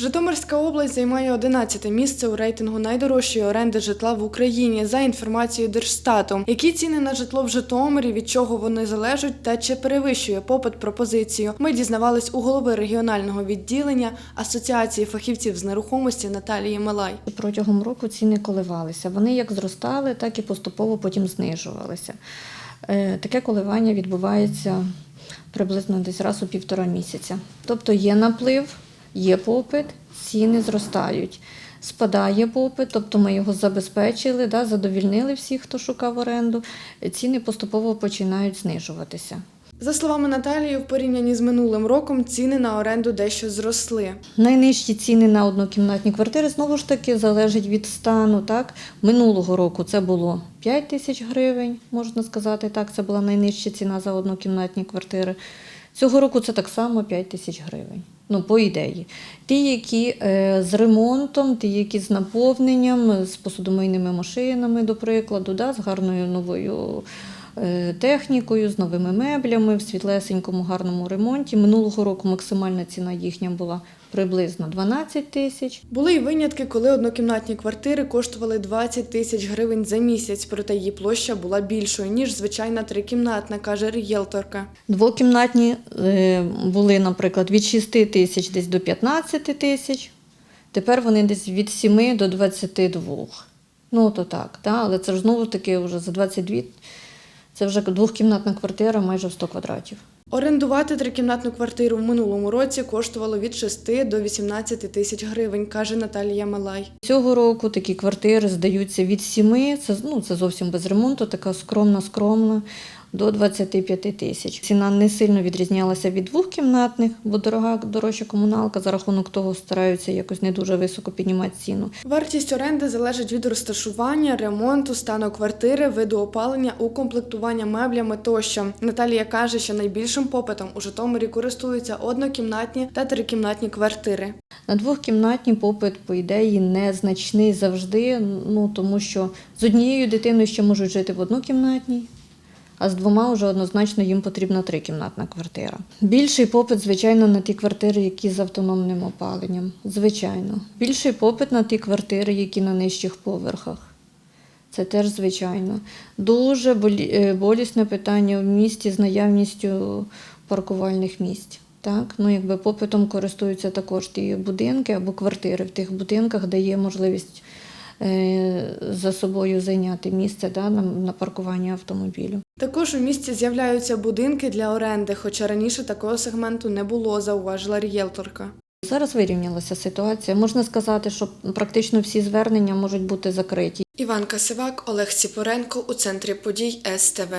Житомирська область займає 11 місце у рейтингу найдорожчої оренди житла в Україні за інформацією Держстату. Які ціни на житло в Житомирі, від чого вони залежать та чи перевищує попит пропозицію? Ми дізнавались у голови регіонального відділення Асоціації фахівців з нерухомості Наталії Мелай. Протягом року ціни коливалися. Вони як зростали, так і поступово потім знижувалися. Е, Таке коливання відбувається приблизно десь раз у півтора місяця. Тобто є наплив, є попит, ціни зростають. Спадає попит, тобто ми його забезпечили, да, задовільнили всіх, хто шукав оренду. Ціни поступово починають знижуватися. За словами Наталії, в порівнянні з минулим роком ціни на оренду дещо зросли. Найнижчі ціни на однокімнатні квартири знову ж таки залежить від стану. Так минулого року це було 5 тисяч гривень, можна сказати. Так, це була найнижча ціна за однокімнатні квартири. Цього року це так само 5 тисяч гривень. Ну, по ідеї. Ті, які е, з ремонтом, ті, які з наповненням, з посудомийними машинами, до прикладу, да, з гарною новою е, технікою, з новими меблями, в світлесенькому гарному ремонті. Минулого року максимальна ціна їхня була приблизно 12 тисяч. Були й винятки, коли однокімнатні квартири коштували 20 тисяч гривень за місяць, проте її площа була більшою, ніж звичайна трикімнатна, каже рієлторка. Двокімнатні е, були, наприклад, від 6 тисяч десь до 15 тисяч. Тепер вони десь від 7 до 22. Ну, то так, та? але це ж знову таки вже за 22. Це вже двохкімнатна квартира майже в 100 квадратів. Орендувати трикімнатну квартиру в минулому році коштувало від 6 до 18 тисяч гривень, каже Наталія Малай. Цього року такі квартири здаються від 7, це, ну, це зовсім без ремонту, така скромна, скромна, до 25 тисяч. Ціна не сильно відрізнялася від двохкімнатних, бо дорога дорожча комуналка, за рахунок того стараються якось не дуже високо піднімати ціну. Вартість оренди залежить від розташування, ремонту, стану квартири, виду опалення, укомплектування меблями тощо. Наталія каже, що найбільшим попитом у Житомирі користуються однокімнатні та трикімнатні квартири. На двохкімнатні попит, по ідеї, незначний завжди, ну тому що з однією дитиною ще можуть жити в однокімнатній, а з двома вже однозначно їм потрібна трикімнатна квартира. Більший попит, звичайно, на ті квартири, які з автономним опаленням. Звичайно. Більший попит на ті квартири, які на нижчих поверхах. Це теж звичайно. Дуже е, болісне питання в місті з наявністю паркувальних місць. Так? Ну, якби попитом користуються також ті будинки або квартири в тих будинках, де є можливість за собою зайняти місце да, на, на паркування автомобілю. Також у місті з'являються будинки для оренди, хоча раніше такого сегменту не було, зауважила рієлторка. Зараз вирівнялася ситуація. Можна сказати, що практично всі звернення можуть бути закриті. Іван Касивак, Олег Сіпоренко у центрі подій СТВ.